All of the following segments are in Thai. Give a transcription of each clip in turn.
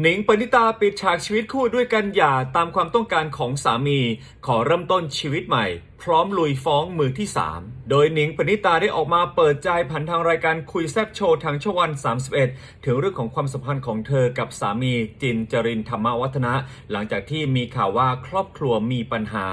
หนิงปณิตาปิดฉากชีวิตคู่ด้วยกันหย่าตามความต้องการของสามี ขอเริ่มต้นชีวิตใหม่พร้อมลุยฟ้องมือที่ 3 โดยหนิงปณิตาได้ออกมาเปิดใจผ่านทางรายการคุยแซบโชว์ทางช่องวัน 31 ถึงเรื่องของความสัมพันธ์ของเธอกับสามีจินจรินธรรมวัฒนะ หลังจากที่มีข่าวว่าครอบครัวมีปัญหา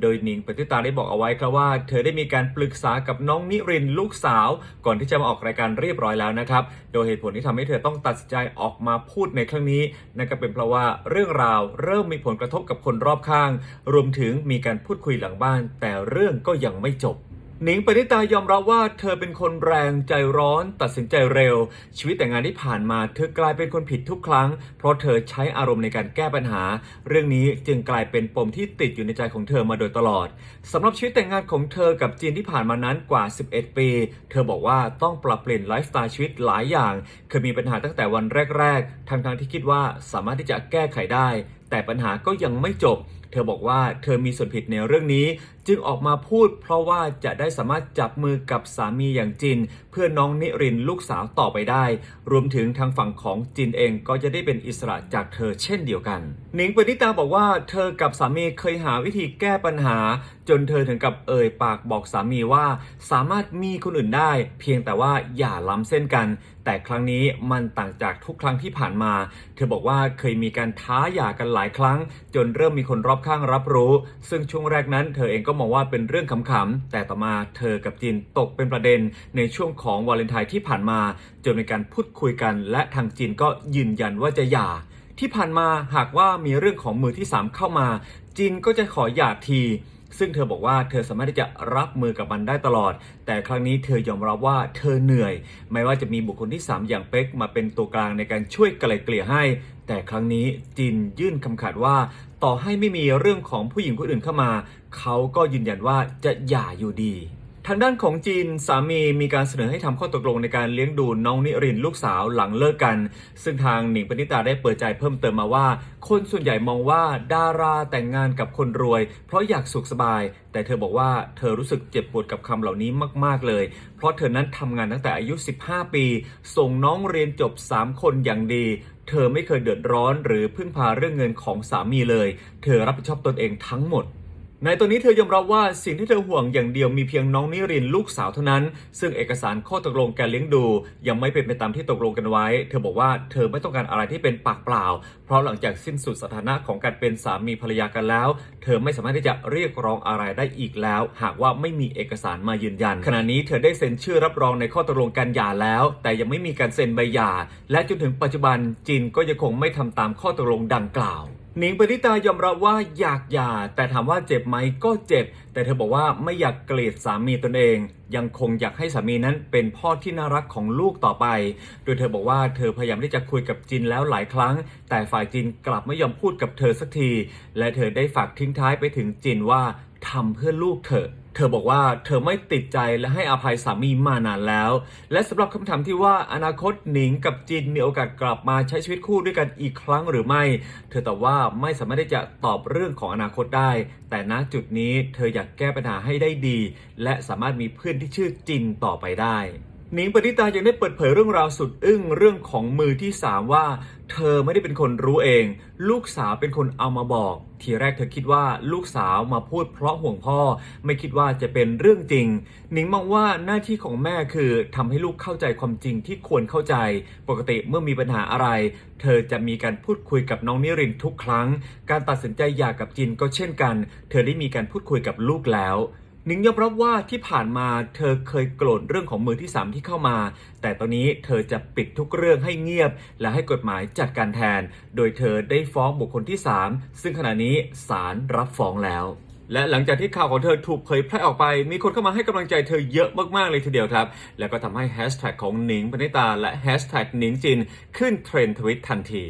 โดยหนิงปณิตาได้บอกเอาไว้ครับว่า เธอได้มีการปรึกษากับน้องนิรินลูกสาว ก่อนที่จะมาออกรายการเรียบร้อยแล้วนะครับ โดยเหตุผลที่ทำให้เธอต้องตัดสินใจออกมาพูดในครั้งนี้นั่นก็เป็นเพราะว่าเรื่องราวเริ่มมีผลกระทบกับคนรอบข้าง รวมถึงมีการพูดคุยหลังบ้านแต่เรื่องก็ยังไม่จบ หนิงปณิตายอมรับว่าเธอเป็นคนแรงใจร้อนตัดสินใจเร็ว ชีวิตแต่งงานที่ผ่านมาเธอกลายเป็นคนผิดทุกครั้ง เพราะเธอใช้อารมณ์ในการแก้ปัญหา เรื่องนี้จึงกลายเป็นปมที่ติดอยู่ในใจของเธอมาโดยตลอดสำหรับชีวิตแต่งงานของเธอกับจีนที่ผ่านมานั้นกว่า 11 ปี เธอบอกว่าต้องปรับเปลี่ยนไลฟ์สไตล์ชีวิตหลายอย่างเคยมีปัญหาตั้งแต่วันแรก ๆทั้งๆที่คิดว่าสามารถที่จะแก้ไขได้แต่ปัญหาก็ยังไม่จบ เธอบอกว่าเธอมีส่วนผิดในเรื่องนี้ จึงออกมาพูด เพราะว่าจะได้สามารถจับมือกับสามีอย่างจิน เพื่อน้องนิรินลูกสาวต่อไปได้ รวมถึงทางฝั่งของจินเองก็จะได้เป็นอิสระจากเธอเช่นเดียวกันหนิงปณิตาบอกว่าเธอกับสามีเคยหาวิธีแก้ปัญหา จนเธอถึงกับเอ่ยปากบอกสามีว่า สามารถมีคนอื่นได้ เพียงแต่ว่าอย่าล้ำเส้นกัน แต่ครั้งนี้มันต่างจากทุกครั้งที่ผ่านมา เธอบอกว่าเคยมีการท้าหย่ากันหลายครั้ง จนเริ่มมีคนรอบข้างรับรู้ ซึ่งช่วงแรกนั้นเธอเองก็มองว่าเป็นเรื่องขำๆแต่ต่อมาเธอกับจินตกเป็นประเด็นในช่วงของวาเลนไทน์ที่ผ่านมา จนมีการพูดคุยกัน และทางจินก็ยืนยันว่าจะหย่าที่ผ่านมาหากว่ามีเรื่องของมือที่ 3 เข้ามาจินก็จะขอหย่าที ซึ่งเธอบอกว่าเธอสามารถที่จะรับมือกับมันได้ตลอด แต่ครั้งนี้เธอยอมรับว่าเธอเหนื่อย ไม่ว่าจะมีบุคคลที่ 3 อย่างเป๊กมาเป็นตัวกลางในการช่วยไกล่เกลี่ยให้ แต่ครั้งนี้จินยื่นคำขาดว่า ต่อให้ไม่มีเรื่องของผู้หญิงคนอื่นเข้ามา เขาก็ยืนยันว่าจะหย่าอยู่ดี ทางด้านของจีนสามีมีการเสนอให้ทำข้อตกลงในการเลี้ยงดูน้องนิรินลูกสาวหลังเลิกกัน ซึ่งทางหนิงปณิตาได้เปิดใจเพิ่มเติมมาว่า คนส่วนใหญ่มองว่าดาราแต่งงานกับคนรวย เพราะอยากสุขสบาย แต่เธอบอกว่าเธอรู้สึกเจ็บปวดกับคำเหล่านี้มากๆเลย เพราะเธอนั้นทำงานตั้งแต่อายุ 15 ปี ส่งน้องเรียนจบ 3 คนอย่างดีเธอไม่เคยเดือดร้อนหรือพึ่งพาเรื่องเงินของสามีเลย เธอรับผิดชอบตนเองทั้งหมด ในตอนนี้เธอยอมรับว่าสิ่งที่เธอห่วงอย่างเดียวมีเพียงน้องนิรินลูกสาวเท่านั้น ซึ่งเอกสารข้อตกลงการเลี้ยงดู ยังไม่เป็นไปตามที่ตกลงกันไว้ เธอบอกว่าเธอไม่ต้องการอะไรที่เป็นปากเปล่า เพราะหลังจากสิ้นสุดสถานะของการเป็นสามีภรรยากันแล้ว เธอไม่สามารถที่จะเรียกร้องอะไรได้อีกแล้ว หากว่าไม่มีเอกสารมายืนยัน ขณะนี้เธอได้เซ็นชื่อรับรองในข้อตกลงการหย่าแล้ว แต่ยังไม่มีการเซ็นใบหย่า และจนถึงปัจจุบันจินก็ยังคงไม่ทำตามข้อตกลงดังกล่าว หนิงปณิตายอมรับว่าอยากหย่า แต่ถามว่าเจ็บไหมก็เจ็บ แต่เธอบอกว่าไม่อยากเกลียดสามีตนเอง ยังคงอยากให้สามีนั้นเป็นพ่อที่น่ารักของลูกต่อไป โดยเธอบอกว่าเธอพยายามที่จะคุยกับจินแล้วหลายครั้ง แต่ฝ่ายจินกลับไม่ยอมพูดกับเธอสักที และเธอได้ฝากทิ้งท้ายไปถึงจินว่าทำเพื่อลูกเธอ เธอบอกว่าเธอไม่ติดใจและให้อภัยสามีมานานแล้ว และสำหรับคำถามที่ว่าอนาคตหนิงกับจินมีโอกาสกลับมาใช้ชีวิตคู่ด้วยกันอีกครั้งหรือไม่ เธอตอบว่าไม่สามารถที่จะตอบเรื่องของอนาคตได้ แต่ณจุดนี้เธออยากแก้ปัญหาให้ได้ดี และสามารถมีเพื่อนที่ชื่อจินต่อไปได้ หนิงปณิตายังได้เปิดเผยเรื่องราวสุดอึ้งเรื่องของมือที่ 3 ว่า เธอไม่ได้เป็นคนรู้เอง ลูกสาวเป็นคนเอามาบอก ทีแรกเธอคิดว่าลูกสาวมาพูดเพราะห่วงพ่อ ไม่คิดว่าจะเป็นเรื่องจริง หนิงมองว่าหน้าที่ของแม่คือทำให้ลูกเข้าใจความจริงที่ควรเข้าใจ ปกติเมื่อมีปัญหาอะไร เธอจะมีการพูดคุยกับน้องนิรินทุกครั้ง การตัดสินใจหย่ากับจินก็เช่นกัน เธอได้มีการพูดคุยกับลูกแล้ว นิงยอมรับว่าที่ผ่านมาเธอเคยโกรธเรื่องของมือที่ 3 ที่เข้ามา แต่ตอนนี้เธอจะปิดทุกเรื่องให้เงียบ และให้กฎหมายจัดการแทน โดยเธอได้ฟ้องบุคคลที่ 3 ซึ่งขณะนี้ศาลรับฟ้องแล้ว และหลังจากที่ข่าวของเธอถูกเผยแพร่ออกไป มีคนเข้ามาให้กำลังใจเธอเยอะมากๆเลยทีเดียวครับ แล้วก็ทำให้แฮชแท็กของหนิงปณิตาและแฮชแท็กหนิงจินขึ้นเทรนด์ทวิตทันที